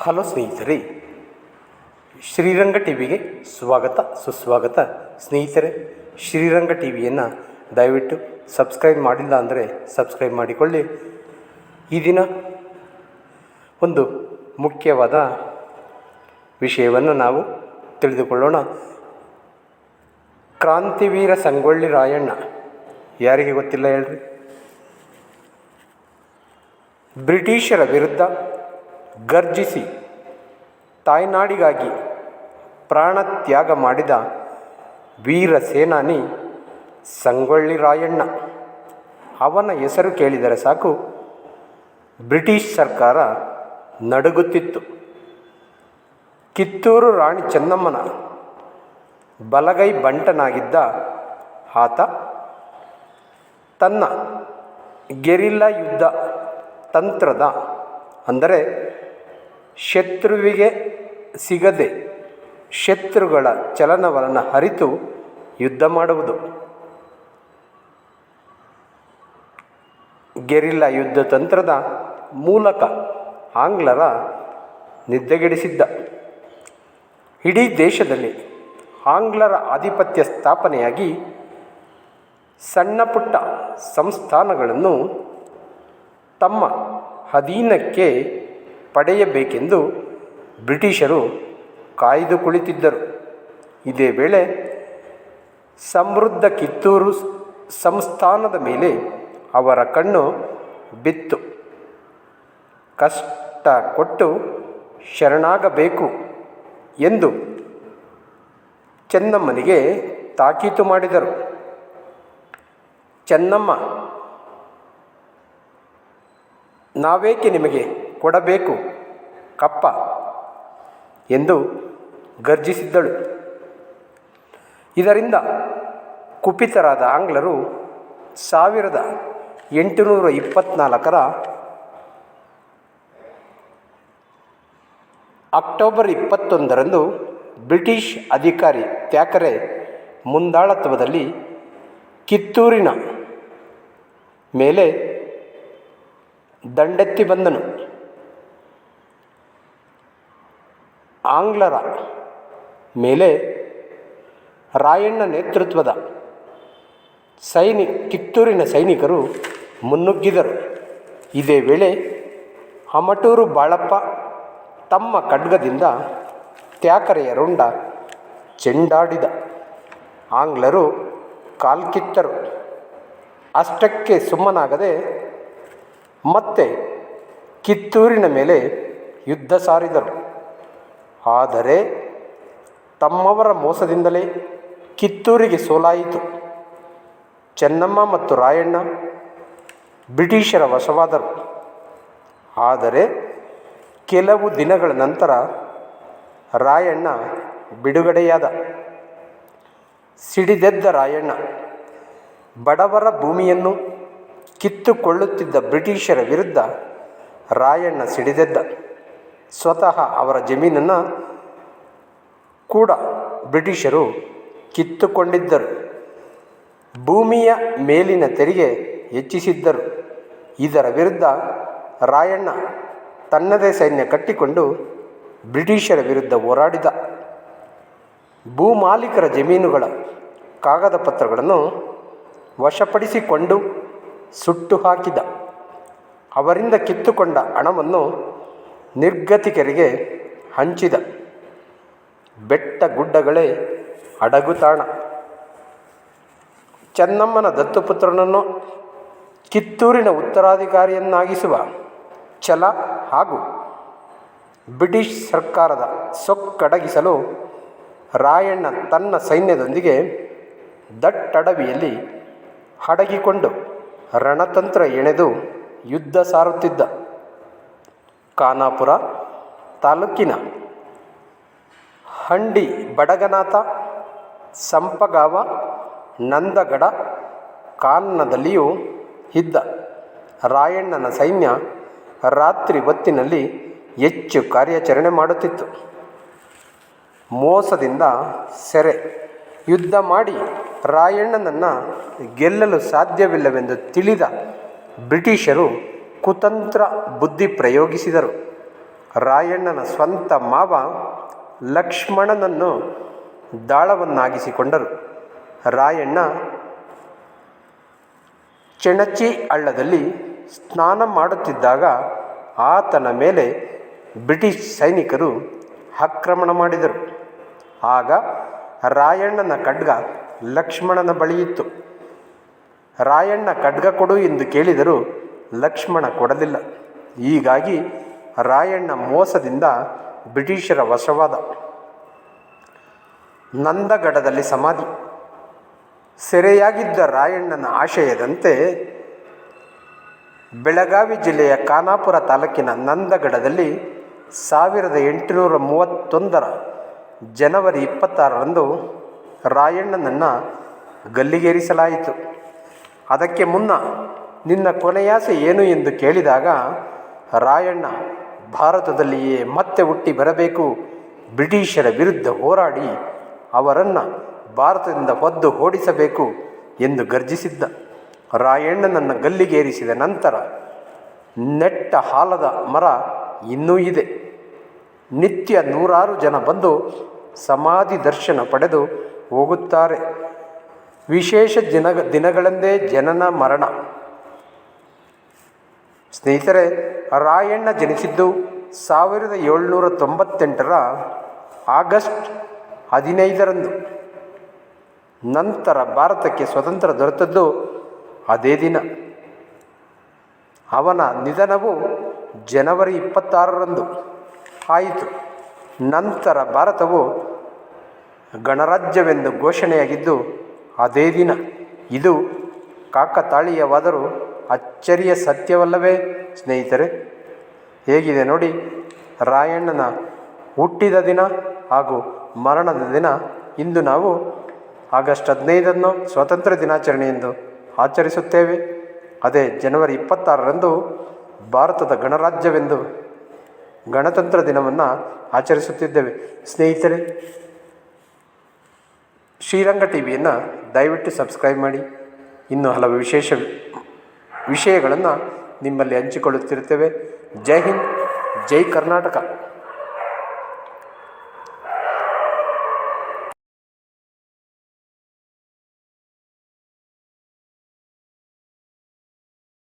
Hello ಸ್ನೇಹಿತರೆ, Sriranga T ವಿಗೆ ಸ್ವಾಗತ, ಸುಸ್ವಾಗತ. ಸ್ನೇಹಿತರೆ, ಶ್ರೀರಂಗ ಟಿ ವಿಯನ್ನು ದಯವಿಟ್ಟು ಸಬ್ಸ್ಕ್ರೈಬ್ ಮಾಡಿಲ್ಲ ಅಂದರೆ ಸಬ್ಸ್ಕ್ರೈಬ್ ಮಾಡಿಕೊಳ್ಳಿ. ಈ ದಿನ ಒಂದು ಮುಖ್ಯವಾದ ವಿಷಯವನ್ನು ನಾವು ತಿಳಿದುಕೊಳ್ಳೋಣ. ಕ್ರಾಂತಿವೀರ ಸಂಗೊಳ್ಳಿ ರಾಯಣ್ಣ, ಯಾರಿಗೆ ಗೊತ್ತಿಲ್ಲ ಹೇಳ್ರಿ? ಬ್ರಿಟಿಷರ ವಿರುದ್ಧ ಗರ್ಜಿಸಿ ತಾಯ್ನಾಡಿಗಾಗಿ ಪ್ರಾಣತ್ಯಾಗ ಮಾಡಿದ ವೀರ ಸೇನಾನಿ ಸಂಗೊಳ್ಳಿ ರಾಯಣ್ಣ. ಅವನ ಹೆಸರು ಕೇಳಿದರೆ ಸಾಕು. ಬ್ರಿಟಿಷ್ ಸರ್ಕಾರ ನಡುಗುತ್ತಿತ್ತು. ಕಿತ್ತೂರು ರಾಣಿ ಚೆನ್ನಮ್ಮನ ಬಲಗೈ ಬಂಟನಾಗಿದ್ದ ಆತ ತನ್ನ ಗೆರಿಲ್ಲಾ ಯುದ್ಧ ತಂತ್ರದ, ಅಂದರೆ ಶತ್ರುವಿಗೆ ಸಿಗದೆ ಶತ್ರುಗಳ ಚಲನವಲನ ಅರಿತು ಯುದ್ಧ ಮಾಡುವುದು. ಗೆರಿಲ್ಲಾ ಯುದ್ಧ ತಂತ್ರದ ಮೂಲಕ ಆಂಗ್ಲರ ನಿದ್ದೆಗೆಡಿಸಿದ್ದ. ಇಡೀ ದೇಶದಲ್ಲಿ ಆಂಗ್ಲರ ಆಧಿಪತ್ಯ ಸ್ಥಾಪನೆಯಾಗಿ ಸಣ್ಣ ಪುಟ್ಟ ಸಂಸ್ಥಾನಗಳನ್ನು ತಮ್ಮ ಅಧೀನಕ್ಕೆ ಪಡೆಯಬೇಕೆಂದು ಬ್ರಿಟಿಷರು ಕಾಯ್ದು ಕುಳಿತಿದ್ದರು. ಇದೇ ವೇಳೆ ಸಮೃದ್ಧ ಕಿತ್ತೂರು ಸಂಸ್ಥಾನದ ಮೇಲೆ ಅವರ ಕಣ್ಣು ಬಿತ್ತು. ಕಷ್ಟ ಕೊಟ್ಟು ಶರಣಾಗಬೇಕು ಎಂದು ಚೆನ್ನಮ್ಮನಿಗೆ ತಾಕೀತು ಮಾಡಿದರು. ಚೆನ್ನಮ್ಮ, ನಾವೇಕೆ ನಿಮಗೆ ಕೊಡಬೇಕು, ಕಪ್ಪ ಎಂದು ಗರ್ಜಿಸಿದ್ದಳು. ಇದರಿಂದ ಕುಪಿತರಾದ ಆಂಗ್ಲರು ಸಾವಿರದ ಎಂಟುನೂರ ಇಪ್ಪತ್ತ್ನಾಲ್ಕರ ಅಕ್ಟೋಬರ್ ಇಪ್ಪತ್ತೊಂದರಂದು ಬ್ರಿಟಿಷ್ ಅಧಿಕಾರಿ ತ್ಯಾಕರೆ ಮುಂದಾಳತ್ವದಲ್ಲಿ ಕಿತ್ತೂರಿನ ಮೇಲೆ ದಂಡೆತ್ತಿ ಬಂದನು. ಆಂಗ್ಲರ ಮೇಲೆ ರಾಯಣ್ಣ ನೇತೃತ್ವದ ಸೈನಿ, ಕಿತ್ತೂರಿನ ಸೈನಿಕರು ಮುನ್ನುಗ್ಗಿದರು. ಇದೇ ವೇಳೆ ಅಮಟೂರು ಬಾಳಪ್ಪ ತಮ್ಮ ಖಡ್ಗದಿಂದ ತ್ಯಾಕರೆಯ ರುಂಡ ಚೆಂಡಾಡಿದ ಆಂಗ್ಲರು ಕಾಲ್ಕಿತ್ತರು. ಅಷ್ಟಕ್ಕೆ ಸುಮ್ಮನಾಗದೆ ಮತ್ತೆ ಕಿತ್ತೂರಿನ ಮೇಲೆ ಯುದ್ಧ ಸಾರಿದರು. ಆದರೆ ತಮ್ಮವರ ಮೋಸದಿಂದಲೇ ಕಿತ್ತೂರಿಗೆ ಸೋಲಾಯಿತು. ಚೆನ್ನಮ್ಮ ಮತ್ತು ರಾಯಣ್ಣ ಬ್ರಿಟಿಷರ ವಶವಾದರು. ಆದರೆ ಕೆಲವು ದಿನಗಳ ನಂತರ ರಾಯಣ್ಣ ಬಿಡುಗಡೆಯಾದ. ಸಿಡಿದೆದ್ದ ರಾಯಣ್ಣ ಬಡವರ ಭೂಮಿಯನ್ನು ಕಿತ್ತುಕೊಳ್ಳುತ್ತಿದ್ದ ಬ್ರಿಟಿಷರ ವಿರುದ್ಧ ರಾಯಣ್ಣ ಸಿಡಿದೆದ್ದ. ಸ್ವತಃ ಅವರ ಜಮೀನನ್ನು ಕೂಡ ಬ್ರಿಟಿಷರು ಕಿತ್ತುಕೊಂಡಿದ್ದರು. ಭೂಮಿಯ ಮೇಲಿನ ತೆರಿಗೆ ಹೆಚ್ಚಿಸಿದ್ದರು. ಇದರ ವಿರುದ್ಧ ರಾಯಣ್ಣ ತನ್ನದೇ ಸೈನ್ಯ ಕಟ್ಟಿಕೊಂಡು ಬ್ರಿಟಿಷರ ವಿರುದ್ಧ ಹೋರಾಡಿದ. ಭೂಮಾಲೀಕರ ಜಮೀನುಗಳ ಕಾಗದ ಪತ್ರಗಳನ್ನು ವಶಪಡಿಸಿಕೊಂಡು ಸುಟ್ಟು ಹಾಕಿದ. ಅವರಿಂದ ಕಿತ್ತುಕೊಂಡ ಹಣವನ್ನು ನಿರ್ಗತಿಕರಿಗೆ ಹಂಚಿದ. ಬೆಟ್ಟ ಗುಡ್ಡಗಳೇ ಅಡಗುತಾಣ. ಚೆನ್ನಮ್ಮನ ದತ್ತುಪುತ್ರನನ್ನು ಕಿತ್ತೂರಿನ ಉತ್ತರಾಧಿಕಾರಿಯನ್ನಾಗಿಸುವ ಛಲ ಹಾಗೂ ಬ್ರಿಟಿಷ್ ಸರ್ಕಾರದ ಸೊಕ್ಕಡಗಿಸಲು ರಾಯಣ್ಣ ತನ್ನ ಸೈನ್ಯದೊಂದಿಗೆ ದಟ್ಟಡವಿಯಲ್ಲಿ ಅಡಗಿಕೊಂಡು ರಣತಂತ್ರ ಎಣೆದು ಯುದ್ಧ ಸಾರುತ್ತಿದ್ದ. ಖಾನಾಪುರ ತಾಲೂಕಿನ ಹಂಡಿ ಬಡಗನಾಥ, ಸಂಪಗಾವ, ನಂದಗಡ ಕಾನನದಲ್ಲಿಯೂ ಇದ್ದ ರಾಯಣ್ಣನ ಸೈನ್ಯ ರಾತ್ರಿ ಹೊತ್ತಿನಲ್ಲಿ ಹೆಚ್ಚು ಕಾರ್ಯಾಚರಣೆ ಮಾಡುತ್ತಿತ್ತು. ಮೋಸದಿಂದ ಸೆರೆ ಯುದ್ಧ ಮಾಡಿ ರಾಯಣ್ಣನನ್ನು ಗೆಲ್ಲಲು ಸಾಧ್ಯವಿಲ್ಲವೆಂದು ತಿಳಿದ ಬ್ರಿಟಿಷರು ಕುತಂತ್ರ ಬುದ್ಧಿ ಪ್ರಯೋಗಿಸಿದರು. ರಾಯಣ್ಣನ ಸ್ವಂತ ಮಾವ ಲಕ್ಷ್ಮಣನನ್ನು ದಾಳವನ್ನಾಗಿಸಿಕೊಂಡರು. ರಾಯಣ್ಣ ಚೆಣಚಿ ಹಳ್ಳದಲ್ಲಿ ಸ್ನಾನ ಮಾಡುತ್ತಿದ್ದಾಗ ಆತನ ಮೇಲೆ ಬ್ರಿಟಿಷ್ ಸೈನಿಕರು ಆಕ್ರಮಣ ಮಾಡಿದರು. ಆಗ ರಾಯಣ್ಣನ ಖಡ್ಗ ಲಕ್ಷ್ಮಣನ ಬಳಿಯಿತ್ತು. ರಾಯಣ್ಣ ಖಡ್ಗ ಕೊಡು ಎಂದು ಕೇಳಿದರೂ ಲಕ್ಷ್ಮಣ ಕೊಡಲಿಲ್ಲ. ಹೀಗಾಗಿ ರಾಯಣ್ಣ ಮೋಸದಿಂದ ಬ್ರಿಟಿಷರ ವಶವಾದ. ನಂದಗಡದಲ್ಲಿ ಸಮಾಧಿ. ಸೆರೆಯಾಗಿದ್ದ ರಾಯಣ್ಣನ ಆಶಯದಂತೆ ಬೆಳಗಾವಿ ಜಿಲ್ಲೆಯ ಖಾನಾಪುರ ತಾಲೂಕಿನ ನಂದಗಡದಲ್ಲಿ ಸಾವಿರದ ಎಂಟುನೂರ ಮೂವತ್ತೊಂದರ ಜನವರಿ ಇಪ್ಪತ್ತಾರರಂದು ರಾಯಣ್ಣನನ್ನು ಗಲ್ಲಿಗೇರಿಸಲಾಯಿತು. ಅದಕ್ಕೆ ಮುನ್ನ ನಿನ್ನ ಕೊನೆಯಾಸೆ ಏನು ಎಂದು ಕೇಳಿದಾಗ, ರಾಯಣ್ಣ, ಭಾರತದಲ್ಲಿಯೇ ಮತ್ತೆ ಹುಟ್ಟಿ ಬರಬೇಕು, ಬ್ರಿಟಿಷರ ವಿರುದ್ಧ ಹೋರಾಡಿ ಅವರನ್ನು ಭಾರತದಿಂದ ಒದ್ದು ಓಡಿಸಬೇಕು ಎಂದು ಗರ್ಜಿಸಿದ್ದ. ರಾಯಣ್ಣನನ್ನು ಗಲ್ಲಿಗೇರಿಸಿದ ನಂತರ ನೆಟ್ಟ ಹಾಲದ ಮರ ಇನ್ನೂ ಇದೆ. ನಿತ್ಯ ನೂರಾರು ಜನ ಬಂದು ಸಮಾಧಿ ದರ್ಶನ ಪಡೆದು ಹೋಗುತ್ತಾರೆ. ವಿಶೇಷ ದಿನ ದಿನಗಳಂದೇ ಜನನ ಮರಣ. ಸ್ನೇಹಿತರೆ, ರಾಯಣ್ಣ ಜನಿಸಿದ್ದು ಸಾವಿರದ ಏಳ್ನೂರ ತೊಂಬತ್ತೆಂಟರ ಆಗಸ್ಟ್ ಹದಿನೈದರಂದು. ನಂತರ ಭಾರತಕ್ಕೆ ಸ್ವತಂತ್ರ ದೊರೆತದ್ದು ಅದೇ ದಿನ. ಅವನ ನಿಧನವು ಜನವರಿ ಇಪ್ಪತ್ತಾರರಂದು ಆಯಿತು. ನಂತರ ಭಾರತವು ಗಣರಾಜ್ಯವೆಂದು ಘೋಷಣೆಯಾಗಿದ್ದು ಅದೇ ದಿನ. ಇದು ಕಾಕತಾಳೀಯವಾದರೂ ಅಚ್ಚರಿಯ ಸತ್ಯವಲ್ಲವೇ ಸ್ನೇಹಿತರೆ? ಹೇಗಿದೆ ನೋಡಿ, ರಾಯಣ್ಣನ ಹುಟ್ಟಿದ ದಿನ ಹಾಗೂ ಮರಣದ ದಿನ ಇಂದು ನಾವು ಆಗಸ್ಟ್ ಹದಿನೈದನ್ನು ಸ್ವಾತಂತ್ರ್ಯ ದಿನಾಚರಣೆ ಎಂದು ಆಚರಿಸುತ್ತೇವೆ. ಅದೇ ಜನವರಿ ಇಪ್ಪತ್ತಾರರಂದು ಭಾರತದ ಗಣರಾಜ್ಯವೆಂದು ಗಣತಂತ್ರ ದಿನವನ್ನು ಆಚರಿಸುತ್ತಿದ್ದೇವೆ. ಸ್ನೇಹಿತರೆ, ಶ್ರೀರಂಗ ಟಿ ವಿಯನ್ನು ದಯವಿಟ್ಟು ಸಬ್ಸ್ಕ್ರೈಬ್ ಮಾಡಿ. ಇನ್ನು ಹಲವು ವಿಶೇಷ ವಿಷಯಗಳನ್ನು ನಿಮ್ಮಲ್ಲಿ ಹಂಚಿಕೊಳ್ಳುತ್ತಿರುತ್ತೇವೆ. ಜೈ ಹಿಂದ್ ಜೈ ಕರ್ನಾಟಕ.